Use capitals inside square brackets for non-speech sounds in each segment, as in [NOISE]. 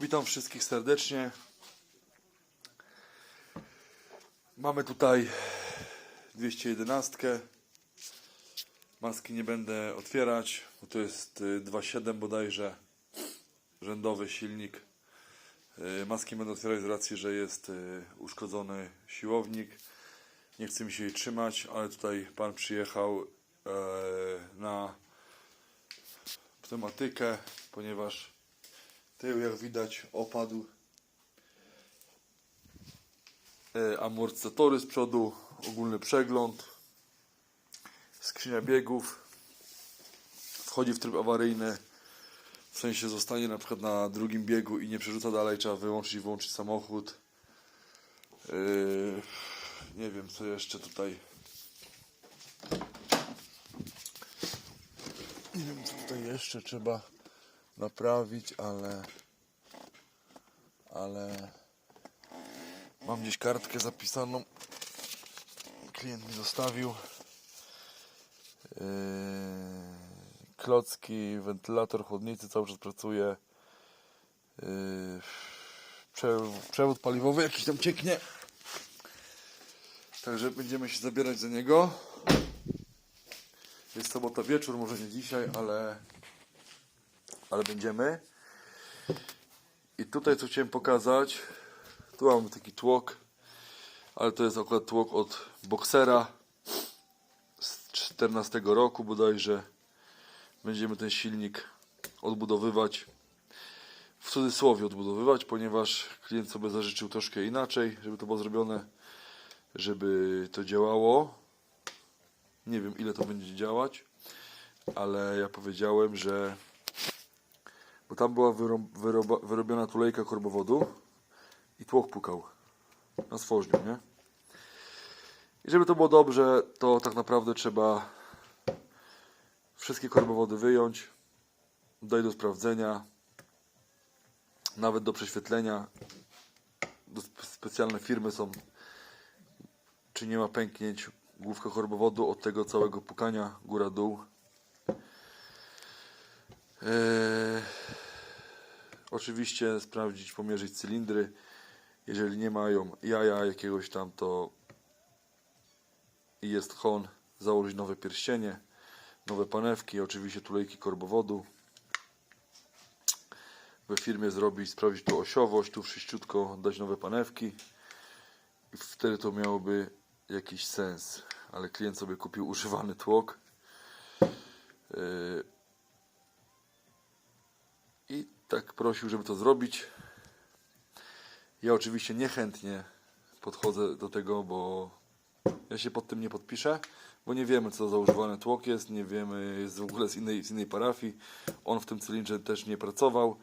Witam wszystkich serdecznie. Mamy tutaj 211. Maski nie będę otwierać, bo to jest y, 2.7 bodajże. Rzędowy silnik. Y, Maski będę otwierać z racji, że jest y, uszkodzony siłownik. Nie chce mi się jej trzymać, ale tutaj pan przyjechał e, na tematykę, ponieważ tył jak widać opadł. E, Amortyzatory z przodu, ogólny przegląd, skrzynia biegów, wchodzi w tryb awaryjny, w sensie zostanie na przykład na drugim biegu i nie przerzuca dalej, trzeba wyłączyć i włączyć samochód. E, nie wiem co jeszcze tutaj. Nie wiem co tutaj jeszcze trzeba naprawić, ale ale mam gdzieś kartkę zapisaną. Klient mi zostawił. Yy, klocki, wentylator chłodnicy cały czas pracuje. Yy, przewód, przewód paliwowy jakiś tam cieknie. Także będziemy się zabierać za niego. Jest sobota wieczór, może nie dzisiaj, ale ale będziemy. I tutaj co chciałem pokazać, tu mamy taki tłok, ale to jest akurat tłok od boksera z 14 roku bodajże. Będziemy ten silnik odbudowywać, w cudzysłowie odbudowywać, ponieważ klient sobie zażyczył troszkę inaczej, żeby to było zrobione, żeby to działało. Nie wiem ile to będzie działać, ale ja powiedziałem, że bo tam była wyrobiona tulejka korbowodu i tłok pukał na stworzniu, nie? I żeby to było dobrze, to tak naprawdę trzeba wszystkie korbowody wyjąć, dać do sprawdzenia, nawet do prześwietlenia. Do spe- specjalne firmy są, czy nie ma pęknięć główka korbowodu od tego całego pukania góra-dół. Eee, oczywiście sprawdzić, pomierzyć cylindry. Jeżeli nie mają jaja jakiegoś tam, to jest hon, założyć nowe pierścienie, nowe panewki, oczywiście tulejki korbowodu. We firmie zrobić, sprawdzić tu osiowość, tu wszyściutko dać nowe panewki i wtedy to miałoby jakiś sens. Ale klient sobie kupił używany tłok. Eee, i tak prosił, żeby to zrobić. Ja oczywiście niechętnie podchodzę do tego, bo ja się pod tym nie podpiszę, bo nie wiemy co za używany tłok jest, nie wiemy, jest w ogóle z innej, z innej parafii. On w tym cylindrze też nie pracował.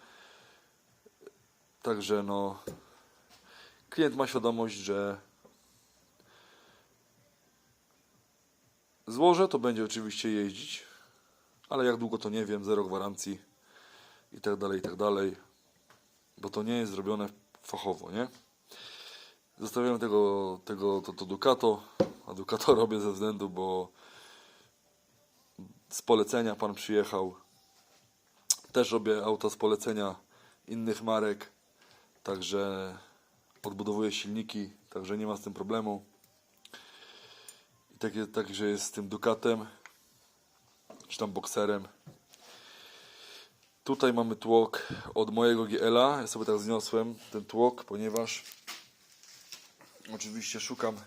Także no, klient ma świadomość, że złożę, to będzie oczywiście jeździć, ale jak długo to nie wiem, zero gwarancji i tak dalej, i tak dalej, bo to nie jest zrobione fachowo, nie? Zostawiam tego, tego to, to Ducato, a Ducato [LAUGHS] robię ze względu, bo z polecenia pan przyjechał. Też robię auta z polecenia innych marek, także odbudowuję silniki, także nie ma z tym problemu. I tak, także jest z tym Ducatem, czy tam bokserem. Tutaj mamy tłok od mojego GL-a. Ja sobie tak zniosłem ten tłok, ponieważ oczywiście szukam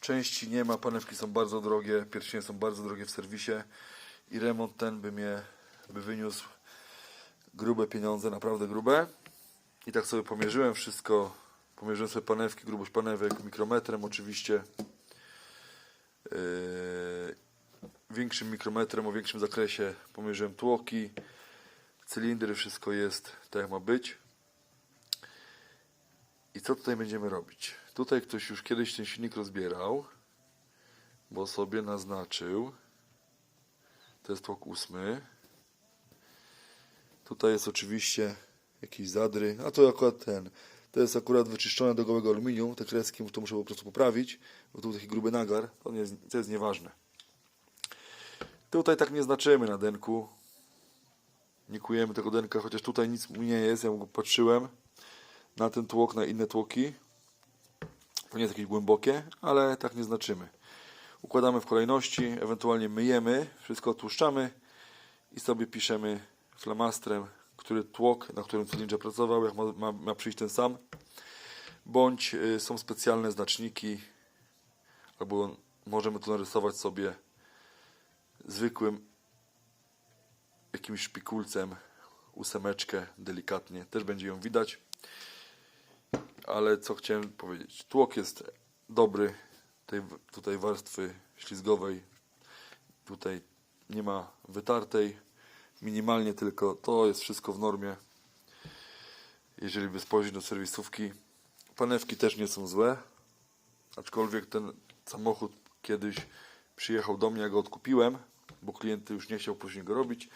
części, nie ma, panewki są bardzo drogie, pierścienie są bardzo drogie w serwisie i remont ten by mnie by wyniósł grube pieniądze, naprawdę grube. I tak sobie pomierzyłem wszystko, pomierzyłem sobie panewki, grubość panewek mikrometrem oczywiście. Yy, większym mikrometrem, o większym zakresie pomierzyłem tłoki cylindry, wszystko jest tak jak ma być. I co tutaj będziemy robić? Tutaj ktoś już kiedyś ten silnik rozbierał, bo sobie naznaczył. To jest tłok ósmy. Tutaj jest oczywiście jakieś zadry, a to akurat ten. To jest akurat wyczyszczone do gołego aluminium. Te kreski to muszę po prostu poprawić, bo tu taki gruby nagar. To, nie to jest nieważne. Tutaj tak nie znaczymy na denku. Nie kujemy tego denka, chociaż tutaj nic mu nie jest. Ja go patrzyłem na ten tłok, na inne tłoki. To nie jest jakieś głębokie, ale tak nie znaczymy. Układamy w kolejności, ewentualnie myjemy, wszystko otłuszczamy i sobie piszemy flamastrem, który tłok, na którym cylindrze pracował, jak ma, ma, ma przyjść ten sam. Bądź y, są specjalne znaczniki, albo możemy to narysować sobie zwykłym jakimś szpikulcem, ósemeczkę delikatnie, też będzie ją widać. Ale co chciałem powiedzieć, tłok jest dobry, tej tutaj warstwy ślizgowej tutaj nie ma wytartej, minimalnie tylko, to jest wszystko w normie. Jeżeli by spojrzeć do serwisówki, panewki też nie są złe, aczkolwiek ten samochód kiedyś przyjechał do mnie, ja go odkupiłem, bo klient już nie chciał później go robić.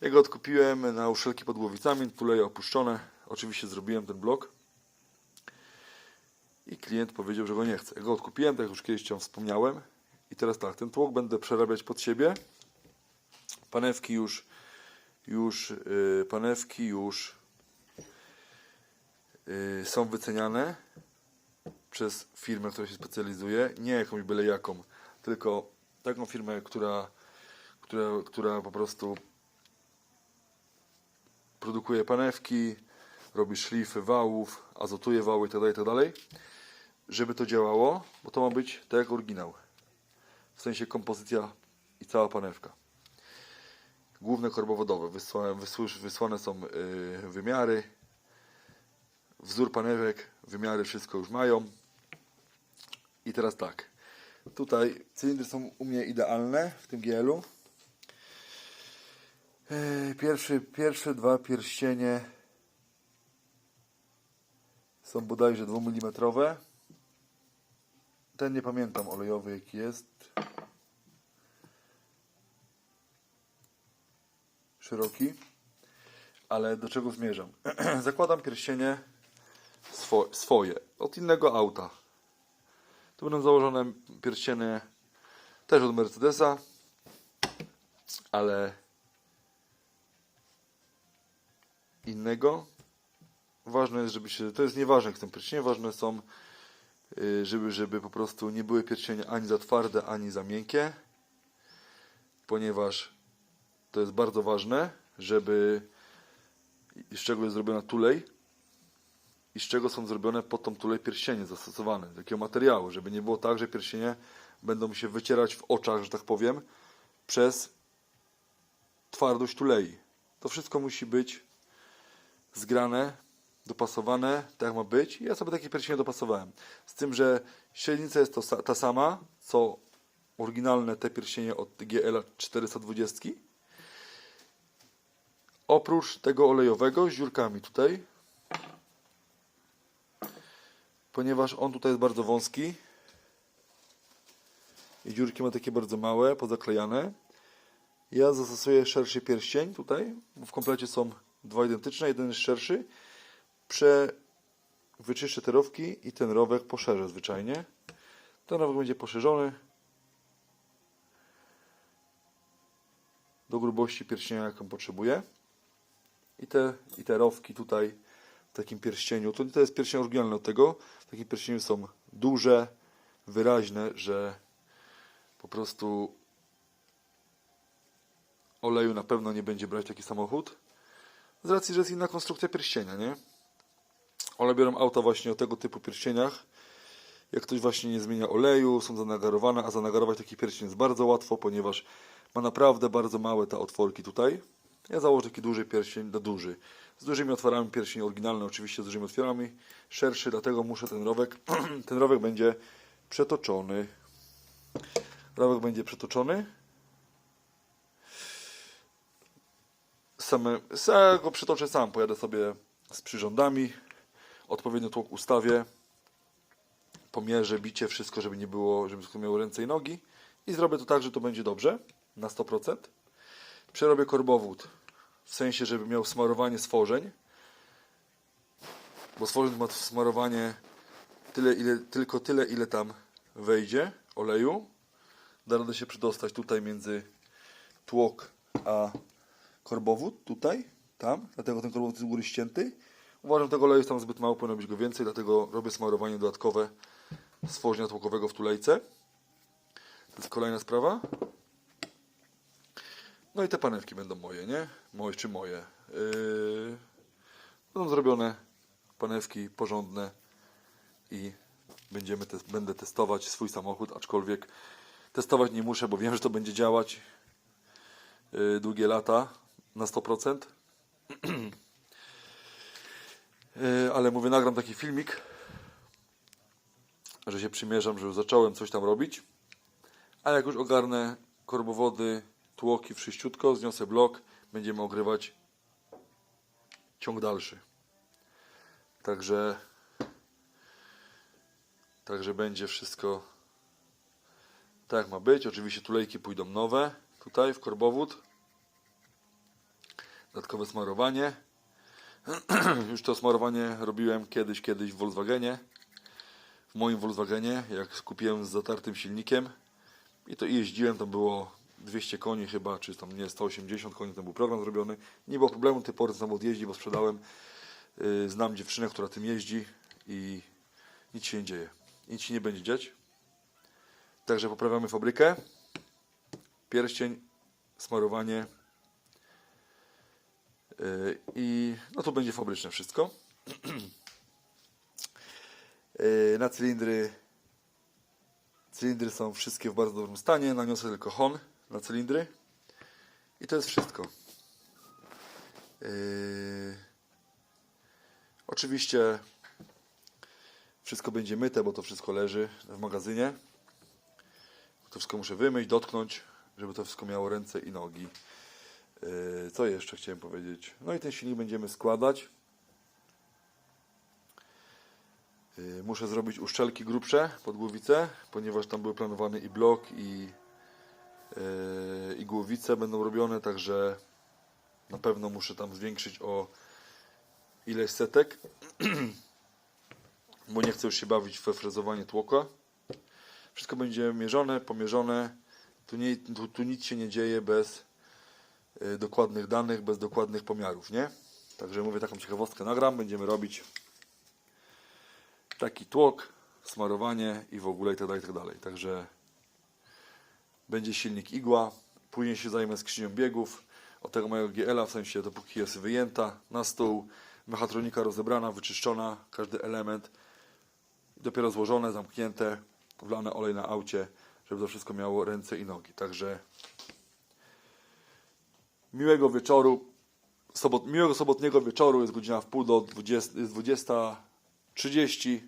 Ja go odkupiłem na uszelki pod głowicami, tuleje opuszczone. Oczywiście zrobiłem ten blok. I klient powiedział, że go nie chce. Ja go odkupiłem, tak jak już kiedyś Ci wspomniałem. I teraz tak, ten tłok będę przerabiać pod siebie. Panewki już, już, yy, panewki już yy, są wyceniane przez firmę, która się specjalizuje. Nie jakąś byle jaką, tylko taką firmę, która, która, która po prostu produkuje panewki, robi szlify wałów, azotuje wały itd., itd., żeby to działało, bo to ma być tak jak oryginał. W sensie kompozycja i cała panewka. Główne korbowodowe. Wysłane, wysłane są yy, wymiary. Wzór panewek, wymiary, wszystko już mają. I teraz tak. Tutaj cylindry są u mnie idealne w tym GL-u. Pierwszy, pierwsze dwa pierścienie są bodajże 2 mm. Ten nie pamiętam olejowy jaki jest. Szeroki. Ale do czego zmierzam? [CLEARS THROAT] Zakładam pierścienie swo swoje od innego auta. Tu będą założone pierścienie też od Mercedesa, ale innego. Ważne jest, żeby się. To jest nieważne, jak są pierścienie, ważne są, y, żeby, żeby po prostu nie były pierścienie ani za twarde, ani za miękkie, ponieważ to jest bardzo ważne, żeby z czego jest zrobiona tulej i z czego są zrobione pod tą tulej pierścienie zastosowane, z jakiego materiału, żeby nie było tak, że pierścienie będą się wycierać w oczach, że tak powiem, przez twardość tulei. To wszystko musi być zgrane, dopasowane, tak ma być. Ja sobie takie pierścienie dopasowałem. Z tym, że średnica jest to, ta sama, co oryginalne te pierścienie od GL 420. Oprócz tego olejowego z dziurkami tutaj. Ponieważ on tutaj jest bardzo wąski. I dziurki ma takie bardzo małe, pozaklejane. Ja zastosuję szerszy pierścień tutaj, w komplecie są dwa identyczne, jeden jest szerszy. Prze... Wyczyszczę te rowki i ten rowek poszerzę zwyczajnie. Ten rowek będzie poszerzony do grubości pierścienia, jaką potrzebuję. I te, I te rowki tutaj w takim pierścieniu, to, to jest pierścień oryginalny od tego, w takim pierścieniu są duże, wyraźne, że po prostu oleju na pewno nie będzie brać taki samochód. Z racji, że jest inna konstrukcja pierścienia, nie? One biorą auta właśnie o tego typu pierścieniach. Jak ktoś właśnie nie zmienia oleju, są zanagarowane, a zanagarować taki pierścień jest bardzo łatwo, ponieważ ma naprawdę bardzo małe te otworki tutaj. Ja założę taki duży pierścień, no duży. Z dużymi otworami pierścień oryginalny, oczywiście z dużymi otworami. Szerszy, dlatego muszę ten rowek, [CLEARS THROAT] ten rowek będzie przetoczony. Rowek będzie przetoczony. Same, go przytoczę sam, pojadę sobie z przyrządami, odpowiednio tłok ustawię, pomierzę bicie, wszystko, żeby nie było, żeby wszystko miało ręce i nogi i zrobię to tak, że to będzie dobrze, na 100%. Przerobię korbowód, w sensie, żeby miał smarowanie stworzeń, bo stworzeń ma smarowanie tyle, ile, tylko tyle, ile tam wejdzie oleju. Da radę się przedostać tutaj między tłok a korbowód tutaj, tam, dlatego ten korbowód jest z góry ścięty. Uważam, że tego oleju jest tam zbyt mało, powinno być go więcej, dlatego robię smarowanie dodatkowe stworzenia tłokowego w tulejce. To jest kolejna sprawa. No i te panewki będą moje, nie? Moje czy moje. Yy, będą zrobione panewki porządne i będziemy te, będę testować swój samochód, aczkolwiek testować nie muszę, bo wiem, że to będzie działać yy, długie lata na 100%. Yy, [CLEARS THROAT] ale mówię, nagram taki filmik, że się przymierzam, że już zacząłem coś tam robić. A jak już ogarnę korbowody, tłoki wszyściutko, zniosę blok, będziemy ogrywać ciąg dalszy. Także także będzie wszystko tak jak ma być. Oczywiście tulejki pójdą nowe tutaj w korbowód. Dodatkowe smarowanie. [CLEARS THROAT] Już to smarowanie robiłem kiedyś, kiedyś w Volkswagenie. W moim Volkswagenie, jak kupiłem z zatartym silnikiem. I to jeździłem, to było 200 koni chyba, czy tam nie, 180 koni, to był program zrobiony. Nie było problemu, ty pory samochód jeździ, bo sprzedałem. Yy, znam dziewczynę, która tym jeździ i nic się nie dzieje. Nic się nie będzie dziać. Także poprawiamy fabrykę. Pierścień, smarowanie. Yy, I no to będzie fabryczne wszystko. Yy, [CLEARS THROAT] Na cylindry Cylindry są wszystkie w bardzo dobrym stanie. Naniosę tylko hon na cylindry. I to jest wszystko. Yy... Oczywiście wszystko będzie myte, bo to wszystko leży w magazynie. To wszystko muszę wymyć, dotknąć, żeby to wszystko miało ręce i nogi. Yy, Co jeszcze chciałem powiedzieć? No i ten silnik będziemy składać. Yy, Muszę zrobić uszczelki grubsze pod głowicę, ponieważ tam był planowany i blok, i, yy, i głowice będą robione, także na pewno muszę tam zwiększyć o ileś setek, [CLEARS THROAT] bo nie chcę już się bawić we frezowanie tłoka. Wszystko będzie mierzone, pomierzone. Tu, nie, tu, tu nic się nie dzieje bez dokładnych danych, bez dokładnych pomiarów, nie? Także mówię, taką ciekawostkę nagram, będziemy robić taki tłok, smarowanie i w ogóle i tak dalej, i tak. Także będzie silnik igła, później się zajmę skrzynią biegów, od tego mojego GL-a, w sensie dopóki jest wyjęta na stół, mechatronika rozebrana, wyczyszczona, każdy element, dopiero złożone, zamknięte, wlane olej na aucie, żeby to wszystko miało ręce i nogi. Także miłego wieczoru, sobot, miłego sobotniego wieczoru, jest godzina w pół do 20, jest 20.30.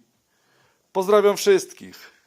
Pozdrawiam wszystkich.